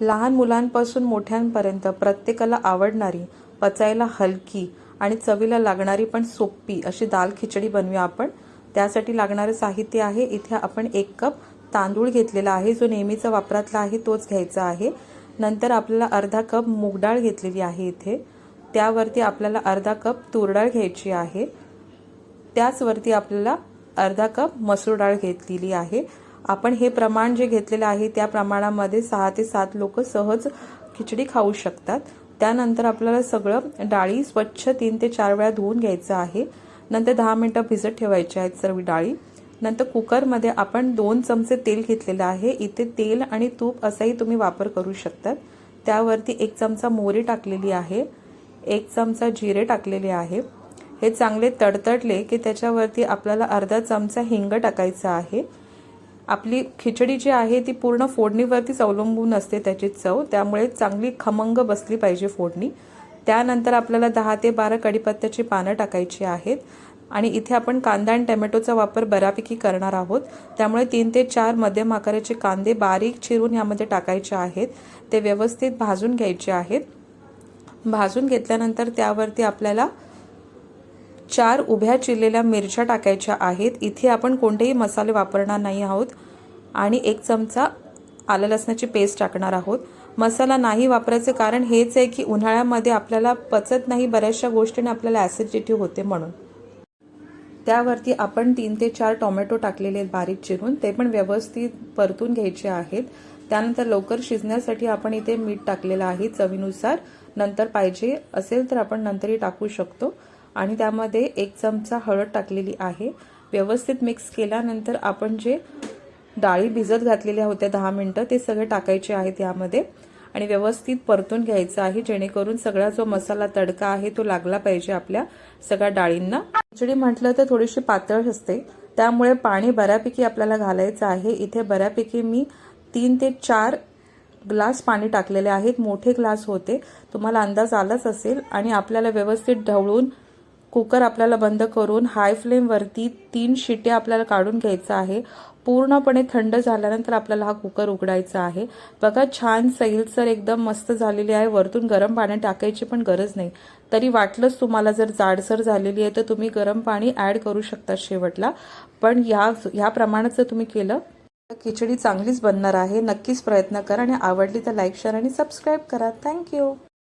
लहान मुलांपासून मोठ्यांपर्यंत प्रत्येकाला आवडणारी पचायला हलकी आणि चवीला लागणारी पण सोपी अशी दाल खिचडी बनवूया आपण. त्यासाठी लागणारं साहित्य आहे. इथे आपण एक कप तांदूळ घेतलेला आहे. जो नेहमीचा वापरातला आहे तोच घ्यायचा आहे. नंतर आपल्याला अर्धा कप मूगडाळ घेतलेली आहे इथे. त्यावरती आपल्याला अर्धा कप तूरडाळ घ्यायची आहे. त्याचवरती आपल्याला अर्धा कप मसूर डाळ घेतलेली आहे. आपण हे प्रमाण जे घेतलेलं आहे त्या प्रमाणामध्ये सहा ते सात लोक सहज खिचडी खाऊ शकतात. त्यानंतर आपल्याला सगळं डाळी स्वच्छ तीन ते चार वेळा धुवून घ्यायचं आहे. नंतर दहा मिनटं भिजत ठेवायचे आहेत सर्व डाळी. नंतर कुकरमध्ये आपण दोन चमचे तेल घेतलेलं आहे. इथे तेल आणि तूप असाही तुम्ही वापर करू शकतात. त्यावरती एक चमचा मोहरी टाकलेली आहे. एक चमचा जिरे टाकलेले आहे. हे चांगले तडतडले की त्याच्यावरती आपल्याला अर्धा चमचा हिंग टाकायचा आहे. आपली खिचडी जी आहे ती पूर्ण फोडणीवरतीच अवलंबून असते त्याची चव. त्यामुळे चांगली खमंग बसली पाहिजे फोडणी. त्यानंतर आपल्याला दहा ते बारा कढीपत्त्याची पानं टाकायची आहेत. आणि इथे आपण कांदा आणि टमॅटोचा वापर बऱ्यापैकी करणार आहोत. त्यामुळे तीन ते चार मध्यम आकाराचे कांदे बारीक चिरून यामध्ये टाकायचे आहेत. ते व्यवस्थित भाजून घ्यायचे आहेत. भाजून घेतल्यानंतर त्यावरती आपल्याला चार उभ्या चिरलेल्या मिरच्या टाकायच्या आहेत. इथे आपण कोणतेही मसाले वापरणार नाही आहोत. आणि एक चमचा आलं लसणाची पेस्ट टाकणार आहोत. मसाला नाही वापरायचे कारण हेच आहे की उन्हाळ्यामध्ये आपल्याला पचत नाही बऱ्याचशा गोष्टीने आपल्याला ॲसिडिटी होते म्हणून. त्यावरती आपण तीन ते चार टोमॅटो टाकलेले बारीक चिरून. ते पण व्यवस्थित परतून घ्यायचे आहेत. त्यानंतर लवकर शिजण्यासाठी आपण इथे मीठ टाकलेलं आहे चवीनुसार. नंतर पाहिजे असेल तर आपण नंतरही टाकू शकतो. आणि त्यामध्ये एक चमचा हळद टाकलेली आहे. व्यवस्थित मिक्स केल्यानंतर आपण जे डाळी भिजत घातलेल्या होत्या दहा मिनटं ते सगळे टाकायचे आहेत यामध्ये. आणि व्यवस्थित परतून घ्यायचं आहे जेणेकरून सगळा जो मसाला तडका आहे तो लागला पाहिजे आपल्या सगळ्या डाळींना. खिचडी म्हटलं तर थोडीशी पातळ असते. त्यामुळे पाणी बऱ्यापैकी आपल्याला घालायचं आहे. इथे बऱ्यापैकी मी तीन ते चार ग्लास पाणी टाकलेले आहेत. मोठे ग्लास होते. तुम्हाला अंदाज आलाच असेल. आणि आपल्याला व्यवस्थित ढवळून कुकर आपल्याला बंद करून हाय फ्लेमवरती तीन शिट्या आपल्याला काढून घ्यायचं आहे. पूर्णपणे थंड झाल्यानंतर आपल्याला हा कुकर उघडायचा आहे. बघा छान सैलसर एकदम मस्त झालेली आहे. वरतून गरम पाणी टाकायची पण गरज नाही. तरी वाटलंच तुम्हाला जर जाडसर झालेली आहे तर तुम्ही गरम पाणी ॲड करू शकता शेवटला. पण ह्या ह्या प्रमाणात जर तुम्ही केलं खिचडी चांगलीच बनणार आहे. नक्कीच प्रयत्न करा आणि आवडली तर लाईक शेअर आणि सबस्क्राईब करा. Thank you